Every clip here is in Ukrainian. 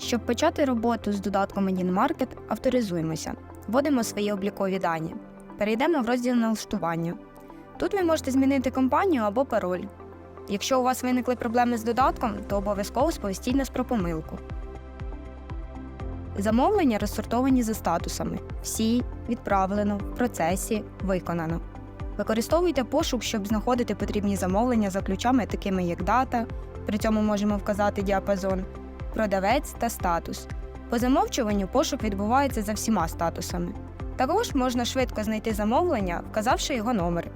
Щоб почати роботу з додатком Market, авторизуємося, вводимо свої облікові дані. Перейдемо в розділ налаштування. Тут ви можете змінити компанію або пароль. Якщо у вас виникли проблеми з додатком, то обов'язково сповістіть нас про помилку. Замовлення розсортовані за статусами: всі, відправлено, в процесі, виконано. Використовуйте пошук, щоб знаходити потрібні замовлення за ключами, такими як дата, при цьому можемо вказати діапазон, продавець та статус. По замовчуванню пошук відбувається за всіма статусами. Також можна швидко знайти замовлення, вказавши його номер.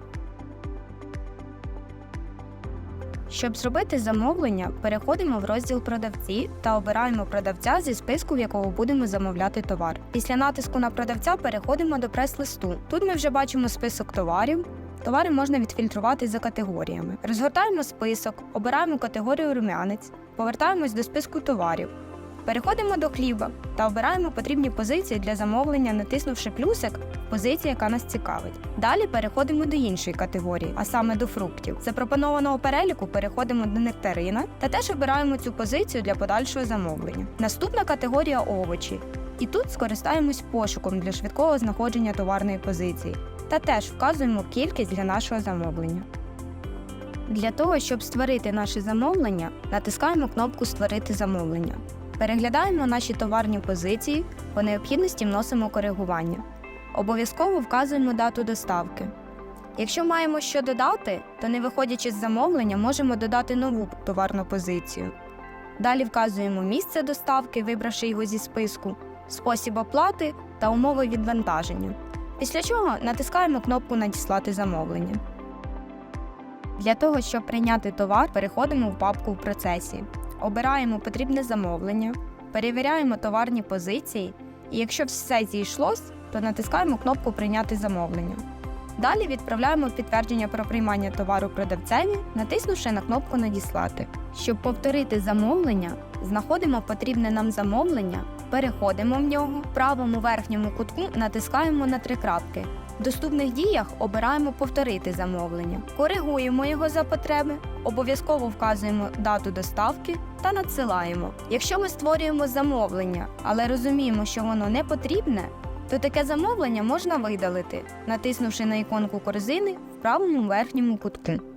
Щоб зробити замовлення, переходимо в розділ Продавці та обираємо продавця зі списку, в якого будемо замовляти товар. Після натиску на продавця переходимо до прес-листу. Тут ми вже бачимо список товарів. Товари можна відфільтрувати за категоріями. Розгортаємо список, обираємо категорію рум'янець, повертаємось до списку товарів. Переходимо до хліба та обираємо потрібні позиції для замовлення, натиснувши плюсик позиція, яка нас цікавить. Далі переходимо до іншої категорії, а саме до фруктів. Запропонованого переліку переходимо до нектарина та теж обираємо цю позицію для подальшого замовлення. Наступна категорія овочі. І тут скористаємось пошуком для швидкого знаходження товарної позиції та теж вказуємо кількість для нашого замовлення. Для того, щоб створити наше замовлення, натискаємо кнопку Створити замовлення. Переглядаємо наші товарні позиції, по необхідності вносимо коригування. Обов'язково вказуємо дату доставки. Якщо маємо що додати, то не виходячи з замовлення, можемо додати нову товарну позицію. Далі вказуємо місце доставки, вибравши його зі списку, спосіб оплати та умови відвантаження. Після чого натискаємо кнопку Надіслати замовлення. Для того, щоб прийняти товар, переходимо в папку в процесі. Обираємо потрібне замовлення, перевіряємо товарні позиції, і якщо все зійшлось, то натискаємо кнопку Прийняти замовлення. Далі відправляємо підтвердження про приймання товару продавцеві, натиснувши на кнопку Надіслати. Щоб повторити замовлення, знаходимо потрібне нам замовлення, переходимо в нього, в правому верхньому кутку натискаємо на три крапки. В доступних діях обираємо повторити замовлення, коригуємо його за потреби, обов'язково вказуємо дату доставки та надсилаємо. Якщо ми створюємо замовлення, але розуміємо, що воно не потрібне, то таке замовлення можна видалити, натиснувши на іконку корзини в правому верхньому кутку.